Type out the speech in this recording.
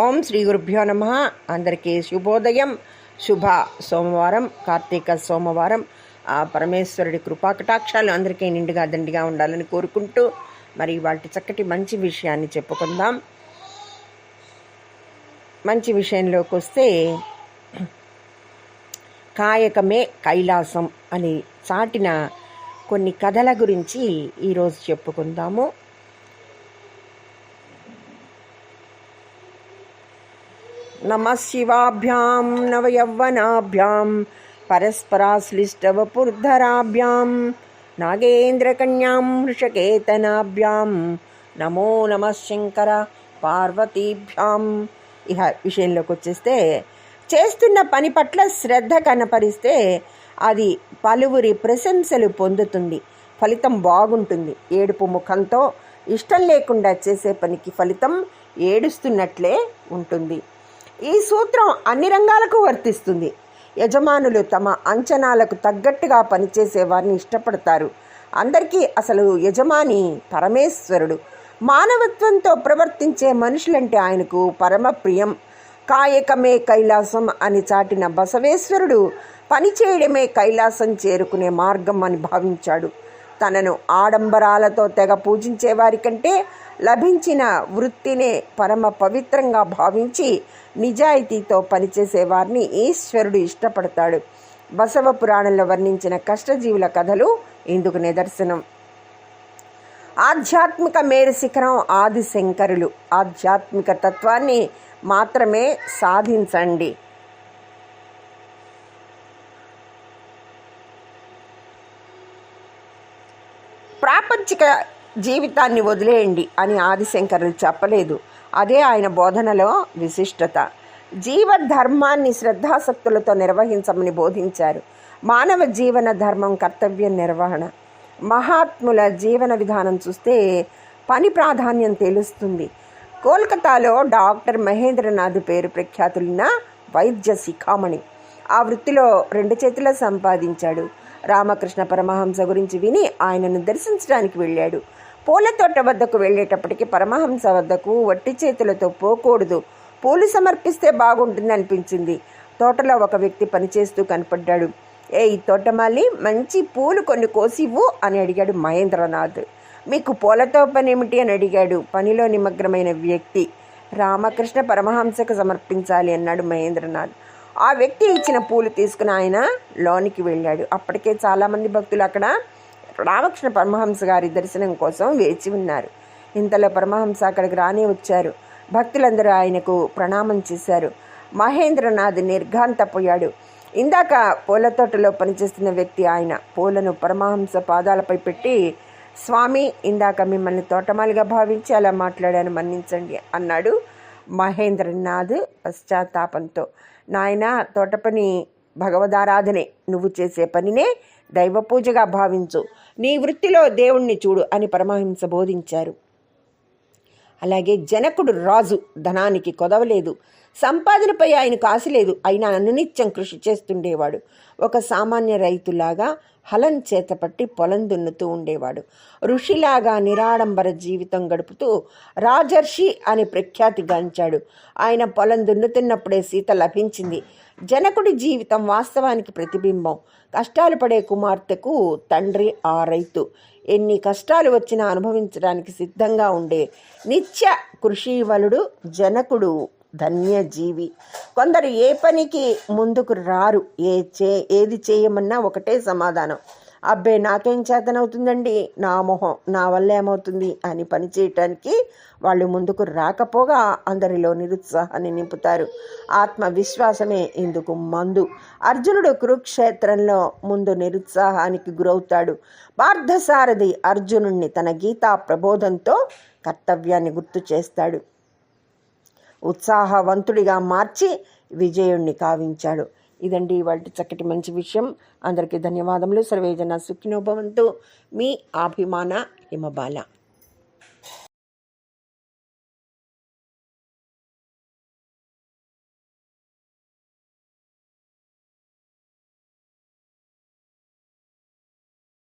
ఓం శ్రీ గురుభ్యో నమ. అందరికీ శుభోదయం. శుభ సోమవారం కార్తీక సోమవారం. ఆ పరమేశ్వరుడి కృపాకటాక్షాలు అందరికీ నిండుగా దండిగా ఉండాలని కోరుకుంటూ మరి వాటి చక్కటి మంచి విషయాన్ని చెప్పుకుందాం. మంచి విషయంలోకి వస్తే కాయకమే కైలాసం అని చాటిన కొన్ని కథల గురించి ఈరోజు చెప్పుకుందాము. నమ శివాభ్యాం నవయౌవనాభ్యాం పరస్పరాశ్లిష్టవపుర్ధరాభ్యాం నాగేంద్రకన్యాం వృషకేతనాభ్యాం నమో నమ శంకర పార్వతీభ్యాం ఇహ విషయంలోకి వచ్చేస్తే చేస్తున్న పని పట్ల శ్రద్ధ కనపరిస్తే అది పలువురి ప్రశంసలు పొందుతుంది ఫలితం బాగుంటుంది. ఏడుపు ముఖంతో ఇష్టం లేకుండా చేసే పనికి ఫలితం ఏడుస్తున్నట్లే ఉంటుంది. ఈ సూత్రం అన్ని రంగాలకు వర్తిస్తుంది. యజమానులు తమ అంచనాలకు తగ్గట్టుగా పనిచేసే వారిని ఇష్టపడతారు. అందరికీ అసలు యజమాని పరమేశ్వరుడు. మానవత్వంతో ప్రవర్తించే మనుషులంటే ఆయనకు పరమ ప్రియం. కాయకమే కైలాసం అని చాటిన బసవేశ్వరుడు పని చేయడమే కైలాసం చేరుకునే మార్గం అని భావించాడు. తనను ఆడంబరాలతో తెగ పూజించే వారికంటే లభించిన వృత్తినే పరమ పవిత్రంగా భావించి నిజాయితీతో పనిచేసే వారిని ఈశ్వరుడు ఇష్టపడతాడు. బసవ పురాణంలో వర్ణించిన కష్టజీవుల కథలు ఇందుకు నిదర్శనం. ఆధ్యాత్మిక మేరు శిఖరం ఆది శంకరులు. ఆధ్యాత్మిక తత్వాన్ని మాత్రమే సాధించండి. ప్రాపంచిక జీవితాన్ని వదిలేయండి అని ఆదిశంకరులు చెప్పలేదు. అదే ఆయన బోధనలో విశిష్టత. జీవధర్మాన్ని శ్రద్ధాసక్తులతో నిర్వహించమని బోధించారు. మానవ జీవన ధర్మం కర్తవ్య నిర్వహణ. మహాత్ముల జీవన విధానం చూస్తే పని ప్రాధాన్యం తెలుస్తుంది. కోల్కతాలో డాక్టర్ మహేంద్రనాథ్ పేరు ప్రఖ్యాతులున్న వైద్య శిఖామణి ఆ వృత్తిలో రెండు చేతుల సంపాదించాడు. రామకృష్ణ పరమహంస గురించి విని ఆయనను దర్శించడానికి వెళ్ళాడు. పూల తోట వద్దకు వెళ్ళేటప్పటికి పరమహంస వద్దకు వట్టి చేతులతో పోకూడదు. పూలు సమర్పిస్తే బాగుంటుంది అనిపించింది. తోటలో ఒక వ్యక్తి పనిచేస్తూ కనపడ్డాడు. ఏ ఈ తోటమాలి మంచి పూలు కొన్ని కోసివ్వు అని అడిగాడు మహేంద్రనాథ్. మీకు పూలతో పని ఏమిటి అని అడిగాడు పనిలో నిమగ్నమైన వ్యక్తి. రామకృష్ణ పరమహంసకు సమర్పించాలి అన్నాడు మహేంద్రనాథ్. ఆ వ్యక్తి ఇచ్చిన పూలు తీసుకుని ఆయన లోనికి వెళ్ళాడు. అప్పటికే చాలామంది భక్తులు అక్కడ రామకృష్ణ పరమహంస గారి దర్శనం కోసం వేచి ఉన్నారు. ఇంతలో పరమహంస అక్కడికి రానే వచ్చారు. భక్తులందరూ ఆయనకు ప్రణామం చేశారు. మహేంద్రనాథ్ నిర్ఘాంతపోయాడు. ఇందాక పూల తోటలో పనిచేస్తున్న వ్యక్తి ఆయన. పూలను పరమహంస పాదాలపై పెట్టి స్వామి ఇందాక మిమ్మల్ని తోటమాలిగా భావించి అలా మాట్లాడాను మన్నించండి అన్నాడు మహేంద్రనాథ్ పశ్చాత్తాపంతో. నాయన తోట పని భగవదారాధనే నువ్వు చేసే పనినే దైవ పూజగా భావించు. నీ వృత్తిలో దేవుణ్ణి చూడు అని పరమహంస బోధించారు. అలాగే జనకుడు రాజు ధనానికి కొదవలేదు. సంపాదనపై ఆయనకు ఆశ లేదు అయినా అనునిత్యం కృషి చేస్తుండేవాడు. ఒక సామాన్య రైతులాగా హలం చేతపట్టి పొలం దున్నుతూ ఉండేవాడు. ఋషిలాగా నిరాడంబర జీవితం గడుపుతూ రాజర్షి అని ప్రఖ్యాతి గాంచాడు. ఆయన పొలం దున్నుతున్నప్పుడే సీత లభించింది. జనకుడి జీవితం వాస్తవానికి ప్రతిబింబం. కష్టాలు పడే కుమార్తెకు తండ్రి ఆ రైతు. ఎన్ని కష్టాలు వచ్చినా అనుభవించడానికి సిద్ధంగా ఉండే నిత్య కృషివలుడు జనకుడు ధన్యజీవి. కొందరు ఏ పనికి ముందుకు రారు ఏ చే ఏది చేయమన్నా ఒకటే సమాధానం. అబ్బే నాకేం చేతనవుతుందండి? నా మొహం నా వల్ల ఏమవుతుంది అని పని చేయటానికి వాళ్ళు ముందుకు రాకపోగా అందరిలో నిరుత్సాహాన్ని నింపుతారు. ఆత్మవిశ్వాసమే ఇందుకు మందు. అర్జునుడు కురుక్షేత్రంలో ముందు నిరుత్సాహానికి గురవుతాడు. పార్థసారథి అర్జునుణ్ణి తన గీతా ప్రబోధంతో కర్తవ్యాన్ని గుర్తు చేస్తాడు. ఉత్సాహవంతుడిగా మార్చి విజయుణ్ణి కావించాడు. ఇదండి వాటి చక్కటి మంచి విషయం. అందరికీ ధన్యవాదములు. సర్వేజన సుఖినోభవంతో. మీ అభిమాన హిమబాల.